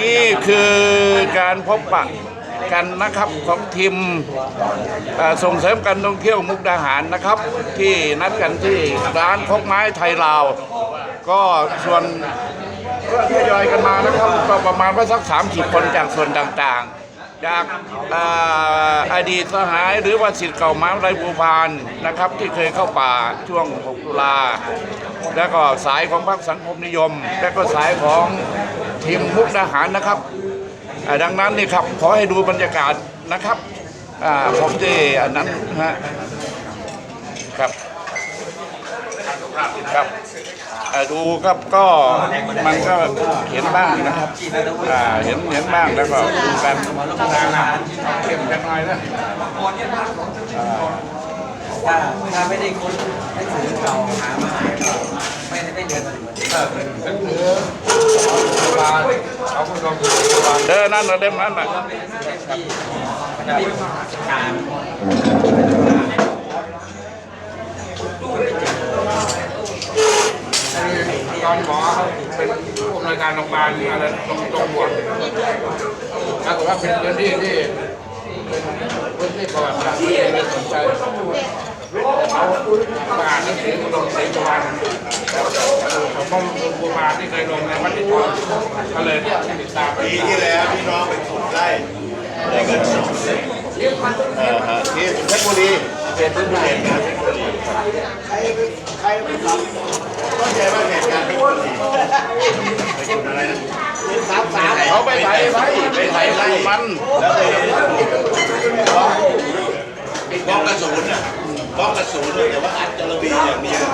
นี่คือการพบปะกันนะครับของทีมส่งเสริมการท่องเที่ยวมุกดาหารนะครับ ที่นัดกันที่ร้านคกไม้ไทยลาว ก็ส่วนก็ทยอยกันมานะครับก็ประมาณว่าสักสามสิบคนจากส่วนต่างๆ จากอ่าอดีตสหายหรือว่าสิทธิ์เก่าม้าไรบูพานนะครับ ที่เคยเข้าป่าช่วง 6 ตุลา แล้วก็สายของพรรคสังคมนิยม และก็สายของ ทีมมุกดาหารนะครับดังนั้นนี่ครับขอให้ดูบรรยากาศนะครับผมที่อันนั้นฮะครับครับดูครับก็มันก็เห็นบ้างนะครับเห็นเห็นบ้างแล้วก็ดูกันเข้มกันหน่อยนะถ้าถ้าไม่ได้ค้นหนังสือเก่าหามาก็ไม่ได้เดินมาถึงวันนี้ เดินนั่นนะเดินนั่นนะตอนหมอเป็นผู้อำนวยการโรงพยาบาลอะไรตรงตรงบวชปรากฏว่าเป็นพื้นที่ที่เป็นพื้นที่ประวัติศาสตร์ที่ไม่สนใจเขาอ่านหนังสืออุดมศรีสุวรรณ ผมก็ลุงบูมาที่เคยลงในมัธยมก็เลยติดตามไปปีที่แล้วพี่น้องเป็นสุดได้ได้เงินสดเออฮะที่เพชรบุรีเป็นเพชรบุรีใครใครไปทำก็ใจว่าเหตุการณ์เพชรบุรีไปจุดอะไรนะสามสามเขาไปไถไถไปไถไล่มันแล้วไปบล็อกกระสุนอะบล็อกกระสุนแต่ว่าอัดจระบีอย่างเดียว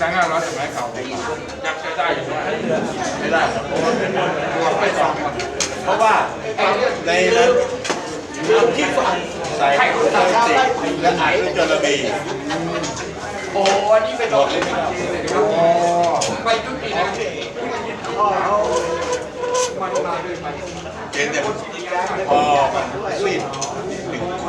จ้างงานร้อยสมัยเก่ายังใช้ได้อยู่ไหมไม่ได้ครับตัวไม่สองเพราะว่าในนั้นที่ฝังใส่พลาสติกและอัดด้จระบีโอ้อันนี้เป็นดอกเลยครับโอ้ไปจุดนี้นะเจนแต่พอรีด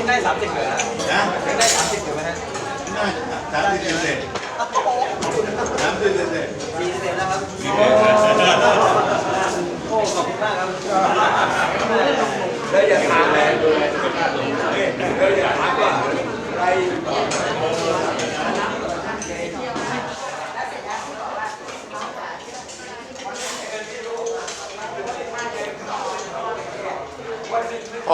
ยังได้สามสิบเหรอนะยังได้สามสิบอยู่ไหมฮะน่าสามสิบเศษสามสิบเศษสี่สิบเอ็ดแล้วครับโอ้ขอบคุณมากครับแล้วอย่าถามเลยแล้วอย่าถามว่าใคร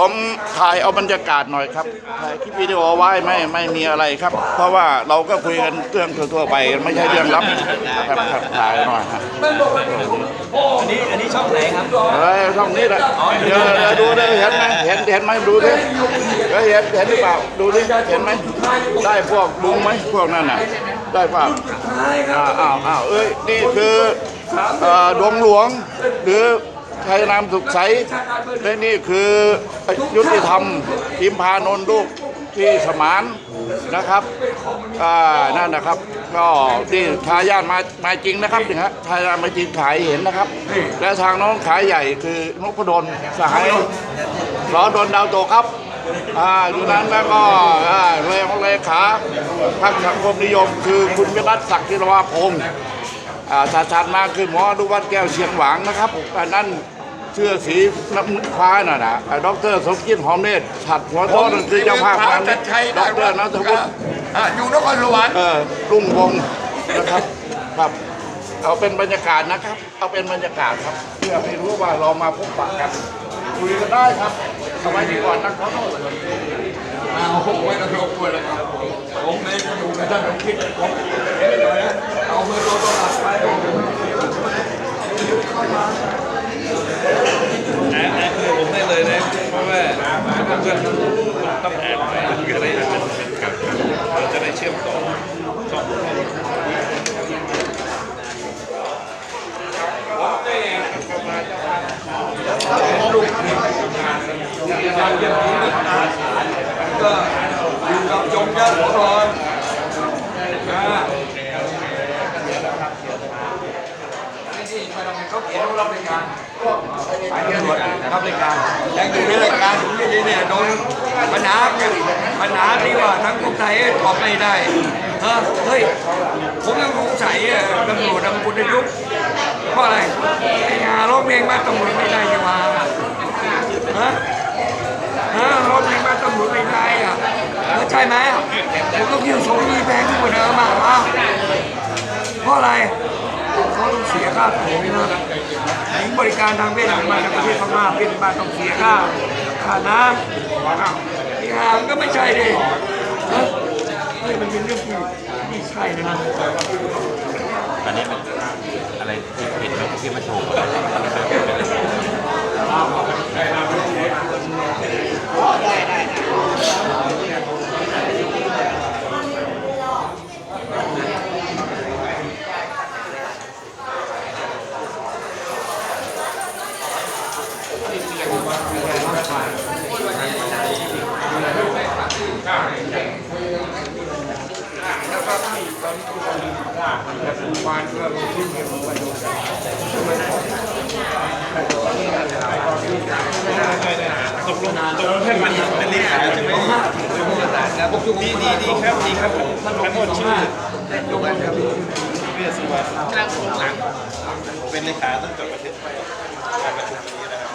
ผมถ่ายเอาบรรยากาศหน่อยครับถ่ายคลิปวิดีโอไว้ไม่ไม่มีอะไรครับ เพราะว่าเราก็คุยกันเรื่องทั่วๆไปไม่ใช่เรื่องลับครับครับถ่ายหน่อยครับอันนี้อันนี้ช่องไหนครับเฮ้ยช่องนี้แหละเดี๋ยวเดี๋ยวดูดิเห็นไหมเห็นเห็นไหมดูดิเฮ้ยเห็นเห็นหรือเปล่าดูดิเห็นไหมได้พวกลุงไหมพวกนั่นน่ะได้เปล่าอ้าวอ้าวอ้าวเอ้ยนี่คือเอ่อดวงหลวงหรือ ไทยนามสุขใสและนี่คือยุติธรรมพิมพานนท์ลูกที่สมานนะครับอ่านั่นนะครับ ก็ที่ทายาทมามาจริงนะครับนี่ฮะทายาทมาจริงขายเห็นนะครับ และทางน้องขายใหญ่คือนพดลสหายสอดลดาวโตครับอ่าอยู่นั้นแล้วก็อ่าเลขาเลขาพรรคสังคมนิยม คือคุณวิรัตศักดิ์ธิรวาพงศ์ อ่าถัดถัดมาคือหมออนุวัฒน์แก้วเชียงหวางนะครับอันนั้นเสื้อสีน้ำฟ้าน่ะนะไอ้ด็อกเตอร์สมคิดหอมเนตรฉัดหัวโตนั่นคือเจ้าภาพงานจันี้ดชัยด็อกเตอร์นัทวุฒิอะอยู่นครสวรรค์เออรุ่งวงศ์นะครับครับ เอาเป็นบรรยากาศนะครับ เอาเป็นบรรยากาศครับ เพื่อให้รู้ว่าเรามาพบปะกันคุยกันได้ครับเอาไว้ดีก่อนนะครับเอาผมไม่ต้องรบกวนเลยครับผมไม่อยู่กับท่านผมคิดผมเดี๋ยวหน่อยนะ เอาเบอร์โทรศัพท์ไปแอดแอดเลยผมได้เลยนะเพราะว่าเพื่อนต้องแอดไปก็ได้เป็นเป็นกับเราจะได้เชื่อมต่อช่องก็อยู่กับจงยาหัวร้อนอ่า เขาเขียนว่ารับราการสายตำรวจรับราการยังอยู่ในรายการที่เนี่ยโดนปัญหาปัญหาที่ว่าทั้งคนไทยตอบไม่ได้เออเฮ้ยผมยังสงสัยอ่ตำรวจทำคุณยุคเพราะอะไรไอ้งานร้องเพลงมาตำรวจไม่ได้ยังมาฮะฮะรถในบ้านตำรวจไม่ได้อะใช่ไหมผมต้องเที่ยวสองยี่แพงขึ้นกว่าเดิมอะเพราะอะไร เขาต้องเสียค่าตั๋วนะหญิงบริการทางเพศมาจากประเทศพม่าเป็นบ้านต้องเสียค่าค่าน้ำอ้าวอีกหางก็ไม่ใช่ดิเฮ้ยเฮ้ยมันเป็นเรื่องที่ไม่ใช่นะอันนี้มันอะไรผิดไหมที่มั นถูกตกลงตกลงให้มันเป็นเลขาใช่ไหมดีดีดีครับดีครับท่านขอโทษชื่อเวียสุวรรณหลังเป็นเลขาตั้งแต่ประเทศไทยการประชุมนี้นะครับ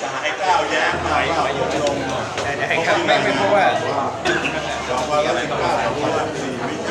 สหายก้าวแย้งหน่อยว่าอยู่ลงแต่ให้ครับไม่ไม่เพราะว่าอกว่าเราเก้าของวันสี่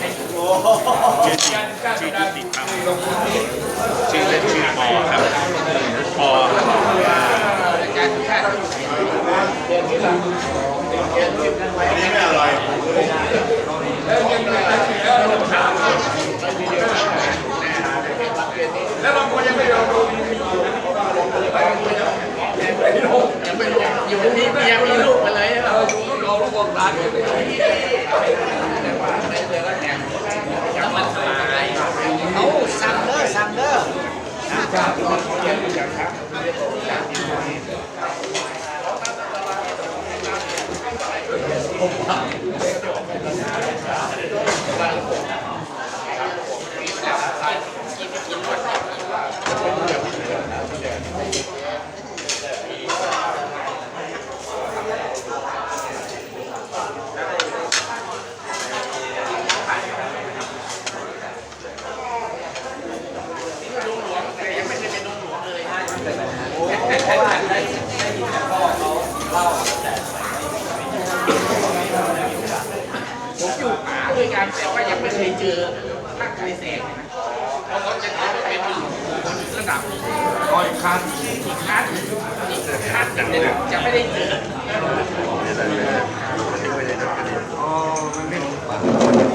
ชื่อที่ติดตามชื่อเล่นชื่อปอครับปออันนี้ไม่อร่อยแล้วบางคนยังไม่ยอมดูอยู่ที่เมียมีลูกมาเลยเออดูรอลูกวงร้านเลย เอาสั่งเด้อสั่งเด้ อผมอยู่หาด้วยกัน แต่ว่ายังไม่เคยเจอนักไทยแสงนะเพราะเขาจะถือว่าเป็นคนระดับคอยคันอีกขั้นอีกขั้นจะไม่ได้เจอเพรา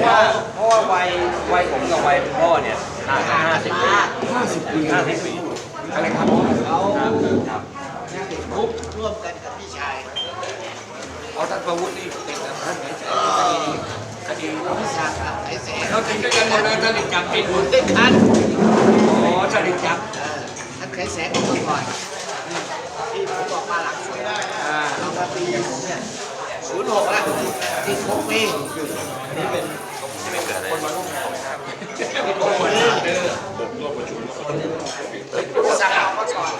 ะว่าเพราะว่าวัยวัยผมกับวัยพ่อเนี่ยห่างกันห้าสิบปีห้าสิบปีห้าสิบปีอะไรครับคุกร่วมกันกับพี่ชายเอาท่านประวุฒินี่ติดนท่านไหนคดี คดีวิศักดิ์ไอ้เสเราถึงด้วกันดเลยสนิทจับปิดหมุนด้วยคันอ๋อสนิทจับออท่านเคเแสงของเมื่อก่อนที่ผมบอกมาหลังสุดอ่าเอามาปีผมเนี่ยศูนย์หกละติดหกปีนี่เป็นคนมาร่วมงานเป็นคนมาร่วนเด้อผมร่วประชุมคนที่วุเอามาก่อน